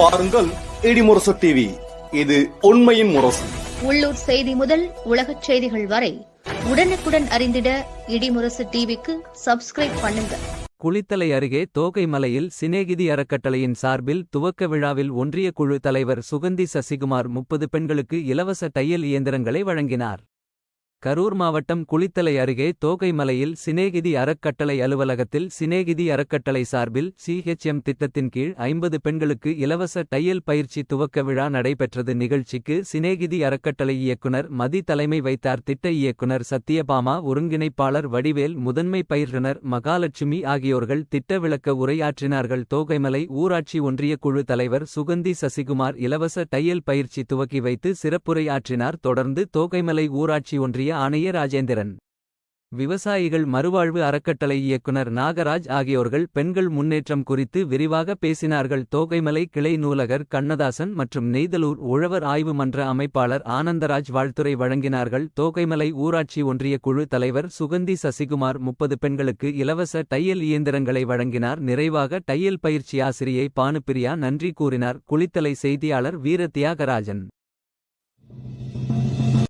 பாருங்கள் இடிமுரசு டிவி இது உண்மையின் முரசு. உள்ளூர் செய்தி முதல் உலகச் செய்திகள் வரை உடனுக்குடன் அறிந்திட இடிமுரசு டிவிக்கு சப்ஸ்கிரைப் பண்ணுங்க. குளித்தலை அருகே தோகைமலையில் சிநேகிதி அறக்கட்டளையின் சார்பில் துவக்க விழாவில் ஒன்றிய குழு தலைவர் சுகந்தி சசிகுமார் முப்பது பெண்களுக்கு இலவச தையல் இயந்திரங்களை வழங்கினார். கரூர் மாவட்டம் குளித்தலை அருகே தோகைமலையில் சினேகிதி அறக்கட்டளை அலுவலகத்தில் சினேகிதி அறக்கட்டளை சார்பில் சிஹெச்எம் திட்டத்தின் கீழ் ஐம்பது பெண்களுக்கு இலவச டையல் பயிற்சி துவக்க விழா நடைபெற்றது. நிகழ்ச்சிக்கு சினேகிதி அறக்கட்டளை இயக்குனர் மதி தலைமை வைத்தார். திட்ட இயக்குனர் சத்யபாமா ஒருங்கிணைப்பாளர் வடிவேல் முதன்மை பயிற்றுனர் மகாலட்சுமி ஆகியோர்கள் திட்ட விளக்க உரையாற்றினார்கள். தோகைமலை ஊராட்சி ஒன்றிய குழு தலைவர் சுகந்தி சசிகுமார் இலவச டையல் பயிற்சி துவக்கி வைத்து சிறப்புரையாற்றினார். தொடர்ந்து தோகைமலை ஊராட்சி ஒன்றிய ஆணைய ராஜேந்திரன். விவசாயிகள் மறுவாழ்வு அறக்கட்டளை இயக்குனர் நாகராஜ் ஆகியோர்கள் பெண்கள் முன்னேற்றம் குறித்து விரிவாக பேசினார்கள். தோகைமலை கிளை நூலகர் கண்ணதாசன் மற்றும் நெய்தலூர் உழவர் ஆய்வு மன்ற அமைப்பாளர் ஆனந்தராஜ் வாழ்த்துரை வழங்கினார்கள். தோகைமலை ஊராட்சி ஒன்றிய குழு தலைவர் சுகந்தி சசிகுமார் முப்பது பெண்களுக்கு இலவச தையல் இயந்திரங்களை வழங்கினார். நிறைவாக தையல் பயிற்சி ஆசிரியை பானுப்பிரியா நன்றி கூறினார். குளித்தலை செய்தியாளர் வீர தியாகராஜன்